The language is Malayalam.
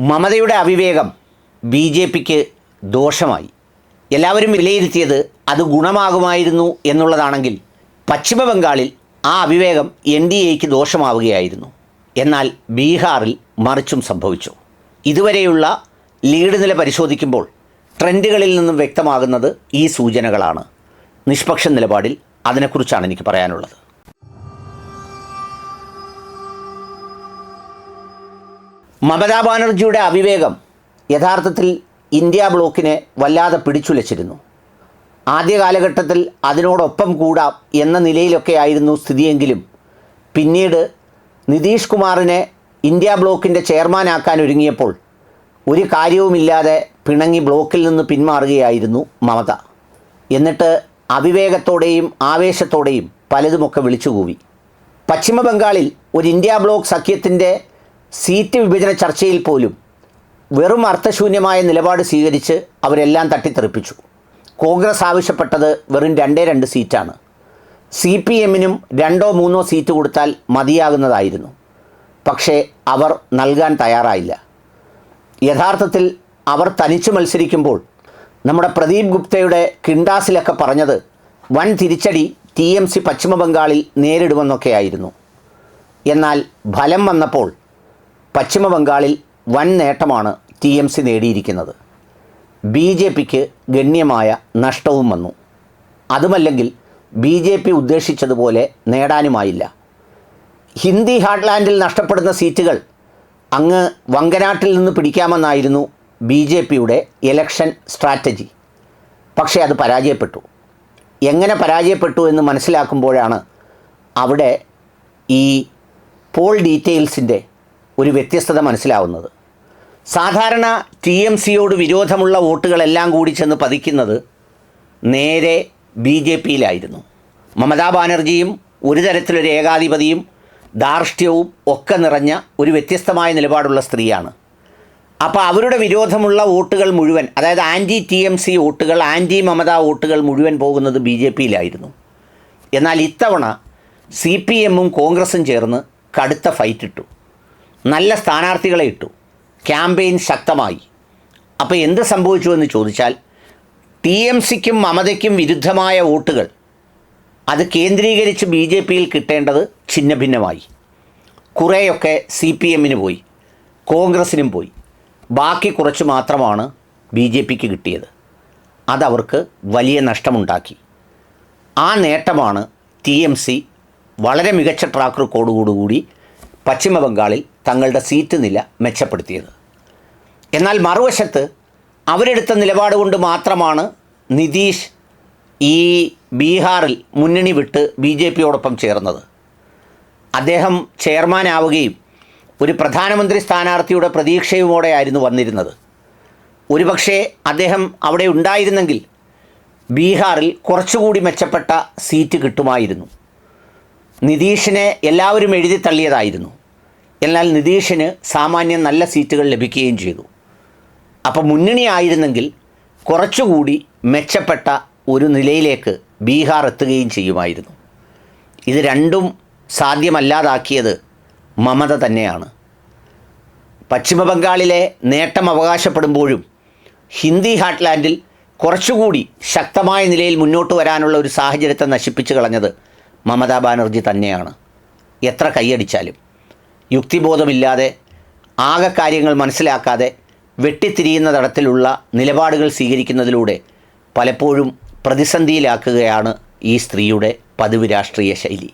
മമതയുടെ അവിവേകം ബി ജെ പിക്ക് ദോഷമായി. എല്ലാവരും വിലയിരുത്തിയത് അത് ഗുണമാകുമായിരുന്നു എന്നുള്ളതാണെങ്കിൽ പശ്ചിമബംഗാളിൽ ആ അവിവേകം എൻ ഡി എക്ക് ദോഷമാവുകയായിരുന്നു. എന്നാൽ ബീഹാറിൽ മറിച്ചും സംഭവിച്ചു. ഇതുവരെയുള്ള ലീഡ് നില പരിശോധിക്കുമ്പോൾ ട്രെൻഡുകളിൽ നിന്നും വ്യക്തമാകുന്നത് ഈ സൂചനകളാണ്. നിഷ്പക്ഷ നിലപാടിൽ അതിനെക്കുറിച്ചാണ് എനിക്ക് പറയാനുള്ളത്. മമതാ ബാനർജിയുടെ അവിവേകം യഥാർത്ഥത്തിൽ ഇന്ത്യ ബ്ലോക്കിനെ വല്ലാതെ പിടിച്ചുലച്ചിരുന്നു. ആദ്യ കാലഘട്ടത്തിൽ അതിനോടൊപ്പം കൂടാം എന്ന നിലയിലൊക്കെ ആയിരുന്നു സ്ഥിതിയെങ്കിലും പിന്നീട് നിതീഷ് കുമാറിനെ ഇന്ത്യ ബ്ലോക്കിന്റെ ചെയർമാനാക്കാൻ ഒരുങ്ങിയപ്പോൾ ഒരു കാര്യവുമില്ലാതെ പിണങ്ങി ബ്ലോക്കിൽ നിന്ന് പിന്മാറുകയായിരുന്നു മമത. എന്നിട്ട് അവിവേകത്തോടെയും ആവേശത്തോടെയും പലതുമൊക്കെ വിളിച്ചുകൂവി. പശ്ചിമ ബംഗാളിൽ ഒരു ഇന്ത്യ ബ്ലോക്ക് സഖ്യത്തിന്റെ സീറ്റ് വിഭജന ചർച്ചയിൽ പോലും വെറും അർത്ഥശൂന്യമായ നിലപാട് സ്വീകരിച്ച് അവരെല്ലാം തട്ടിത്തെറിപ്പിച്ചു. കോൺഗ്രസ് ആവശ്യപ്പെട്ടത് വെറും രണ്ടേ രണ്ട് സീറ്റാണ്. സി പി എമ്മിനും രണ്ടോ മൂന്നോ സീറ്റ് കൊടുത്താൽ മതിയാകുന്നതായിരുന്നു. പക്ഷേ അവർ നൽകാൻ തയ്യാറായില്ല. യഥാർത്ഥത്തിൽ അവർ തനിച്ച് മത്സരിക്കുമ്പോൾ നമ്മുടെ പ്രദീപ് ഗുപ്തയുടെ കിണ്ടാസിലൊക്കെ പറഞ്ഞത് വൻ തിരിച്ചടി ടി എം സി പശ്ചിമ ബംഗാളിൽ നേരിടുമെന്നൊക്കെയായിരുന്നു. എന്നാൽ ഫലം വന്നപ്പോൾ പശ്ചിമ ബംഗാളിൽ വൻ നേട്ടമാണ് ടി എം സി നേടിയിരിക്കുന്നത്. ബി ജെ പിക്ക് ഗണ്യമായ നഷ്ടവും വന്നു. അതുമല്ലെങ്കിൽ ബി ജെ പി ഉദ്ദേശിച്ചതുപോലെ നേടാനുമായില്ല. ഹിന്ദി ഹാർട്ട്ലാൻഡിൽ നഷ്ടപ്പെടുന്ന സീറ്റുകൾ അങ്ങ് വങ്കനാട്ടിൽ നിന്ന് പിടിക്കാമെന്നായിരുന്നു ബി ജെ പിയുടെ ഇലക്ഷൻ സ്ട്രാറ്റജി പക്ഷേ അത് പരാജയപ്പെട്ടു. എങ്ങനെ പരാജയപ്പെട്ടു എന്ന് മനസ്സിലാക്കുമ്പോഴാണ് അവിടെ ഈ പോൾ ഡീറ്റെയിൽസിന്റെ ഒരു വ്യത്യസ്തത മനസ്സിലാവുന്നത്. സാധാരണ ടി എം സിയോട് വിരോധമുള്ള വോട്ടുകളെല്ലാം കൂടി ചെന്ന് പതിക്കുന്നത് നേരെ ബി ജെ പിയിലായിരുന്നു. മമതാ ബാനർജിയും ഒരു തരത്തിലൊരു ഏകാധിപതിയും ധാർഷ്ട്യവും ഒക്കെ നിറഞ്ഞ ഒരു വ്യത്യസ്തമായ നിലപാടുള്ള സ്ത്രീയാണ്. അപ്പോൾ അവരുടെ വിരോധമുള്ള വോട്ടുകൾ മുഴുവൻ അതായത് ആന്റി ടി എം സി വോട്ടുകൾ ആന്റി മമതാ വോട്ടുകൾ മുഴുവൻ പോകുന്നത് ബി ജെ പിയിലായിരുന്നു. എന്നാൽ ഇത്തവണ സി പി എമ്മും കോൺഗ്രസും ചേർന്ന് കടുത്ത ഫൈറ്റ് ഇട്ടു നല്ല സ്ഥാനാർത്ഥികളെ ഇട്ടു. ക്യാമ്പയിൻ ശക്തമായി. അപ്പോൾ എന്ത് സംഭവിച്ചു എന്ന് ചോദിച്ചാൽ ടി എം സിക്കും മമതയ്ക്കും വിരുദ്ധമായ വോട്ടുകൾ. അത് കേന്ദ്രീകരിച്ച് ബി ജെ പിയിൽ കിട്ടേണ്ടത് ഛിന്ന ഭിന്നമായി കുറേയൊക്കെ സി പി എമ്മിന് പോയി. കോൺഗ്രസിനും പോയി. ബാക്കി കുറച്ച് മാത്രമാണ് ബി ജെ പിക്ക് കിട്ടിയത്. അതവർക്ക് വലിയ നഷ്ടമുണ്ടാക്കി. ആ നേട്ടമാണ് ടി എം സി വളരെ മികച്ച ട്രാക്ക് റെക്കോർഡോടുകൂടി പശ്ചിമ ബംഗാളിൽ തങ്ങളുടെ സീറ്റ് നില മെച്ചപ്പെടുത്തിയത്. എന്നാൽ മറുവശത്ത് അവരെടുത്ത നിലപാട് കൊണ്ട് മാത്രമാണ് നിതീഷ് ഈ ബീഹാറിൽ മുന്നണി വിട്ട് ബി ജെ പിയോടൊപ്പം ചേർന്നത്. അദ്ദേഹം ചെയർമാനാവുകയും ഒരു പ്രധാനമന്ത്രി സ്ഥാനാർത്ഥിയുടെ പ്രതീക്ഷയുമോടെ ആയിരുന്നു വന്നിരുന്നത്. ഒരുപക്ഷേ അദ്ദേഹം അവിടെ ഉണ്ടായിരുന്നെങ്കിൽ ബീഹാറിൽ കുറച്ചുകൂടി മെച്ചപ്പെട്ട സീറ്റ് കിട്ടുമായിരുന്നു. നിതീഷിനെ എല്ലാവരും എഴുതി തള്ളിയതായിരുന്നു. എന്നാൽ നിതീഷിന് സാമാന്യം നല്ല സീറ്റുകൾ ലഭിക്കുകയും ചെയ്തു. അപ്പോൾ മുന്നണി ആയിരുന്നെങ്കിൽ കുറച്ചുകൂടി മെച്ചപ്പെട്ട ഒരു നിലയിലേക്ക് ബീഹാർ എത്തുകയും ചെയ്യുമായിരുന്നു. ഇത് രണ്ടും സാധ്യമല്ലാതാക്കിയത് മമത തന്നെയാണ്. പശ്ചിമബംഗാളിലെ നേട്ടം അവകാശപ്പെടുമ്പോഴും ഹിന്ദി ഹാട്ട്ലാൻഡിൽ കുറച്ചുകൂടി ശക്തമായ നിലയിൽ മുന്നോട്ട് വരാനുള്ള ഒരു സാഹചര്യത്തെ നശിപ്പിച്ചു കളഞ്ഞത് മമതാ ബാനർജി തന്നെയാണ്. എത്ര കൈയടിച്ചാലും. യുക്തിബോധമില്ലാതെ ആകെ കാര്യങ്ങൾ മനസ്സിലാക്കാതെ വെട്ടിത്തിരിയുന്ന തരത്തിലുള്ള നിലപാടുകൾ സ്വീകരിക്കുന്നതിലൂടെ പലപ്പോഴും പ്രതിസന്ധിയിലാക്കുകയാണ് ഈ സ്ത്രീയുടെ പതിവ് രാഷ്ട്രീയ ശൈലി.